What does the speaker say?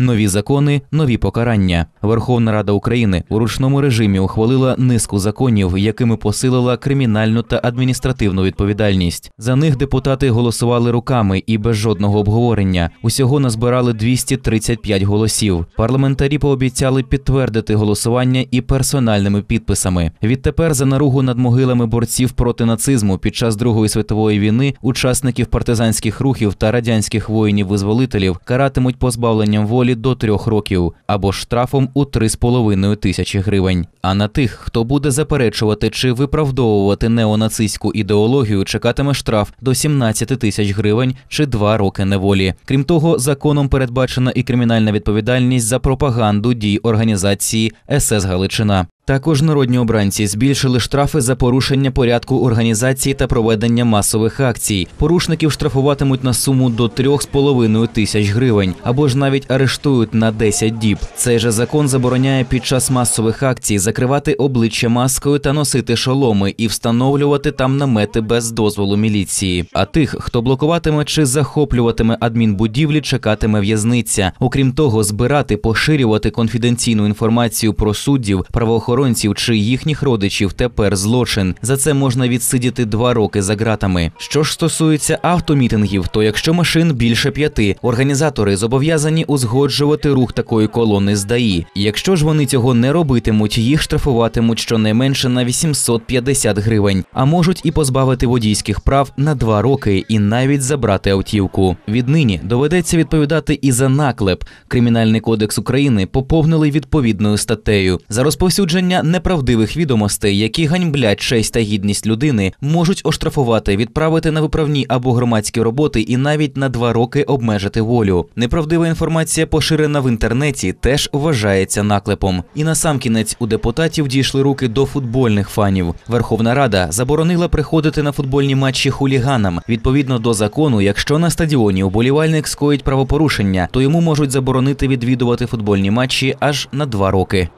Нові закони, нові покарання. Верховна Рада України у ручному режимі ухвалила низку законів, якими посилила кримінальну та адміністративну відповідальність. За них депутати голосували руками і без жодного обговорення. Усього назбирали 235 голосів. Парламентарі пообіцяли підтвердити голосування і персональними підписами. Відтепер за наругу над могилами борців проти нацизму під час Другої світової війни, учасників партизанських рухів та радянських воїнів-визволителів каратимуть позбавленням волі до трьох років або штрафом у 3,5 тисячі гривень. А на тих, хто буде заперечувати чи виправдовувати неонацистську ідеологію, чекатиме штраф до 17 тисяч гривень чи 2 роки неволі. Крім того, законом передбачена і кримінальна відповідальність за пропаганду дій організації СС Галичина. Також народні обранці збільшили штрафи за порушення порядку організації та проведення масових акцій. Порушників штрафуватимуть на суму до 3,5 тисяч гривень або ж навіть арештують на 10 діб. Цей же закон забороняє під час масових акцій закривати обличчя маскою та носити шоломи і встановлювати там намети без дозволу міліції. А тих, хто блокуватиме чи захоплюватиме адмінбудівлі, чекатиме в'язниця. Окрім того, збирати, поширювати конфіденційну інформацію про суддів, правоохоронців чи їхніх родичів тепер злочин. За це можна відсидіти два роки за ґратами. Що ж стосується автомітингів, то якщо машин більше п'яти, організатори зобов'язані узгоджувати рух такої колони з ДАІ. Якщо ж вони цього не робитимуть, їх штрафуватимуть щонайменше на 850 гривень, а можуть і позбавити водійських прав на два роки і навіть забрати автівку. Віднині доведеться відповідати і за наклеп. Кримінальний кодекс України поповнили відповідною статтею за розповсюдження неправдивих відомостей, які ганьблять честь та гідність людини, можуть оштрафувати, відправити на виправні або громадські роботи і навіть на два роки обмежити волю. Неправдива інформація, поширена в інтернеті, теж вважається наклепом. І насамкінець у депутатів дійшли руки до футбольних фанів. Верховна Рада заборонила приходити на футбольні матчі хуліганам. Відповідно до закону, якщо на стадіоні уболівальник скоїть правопорушення, то йому можуть заборонити відвідувати футбольні матчі аж на два роки.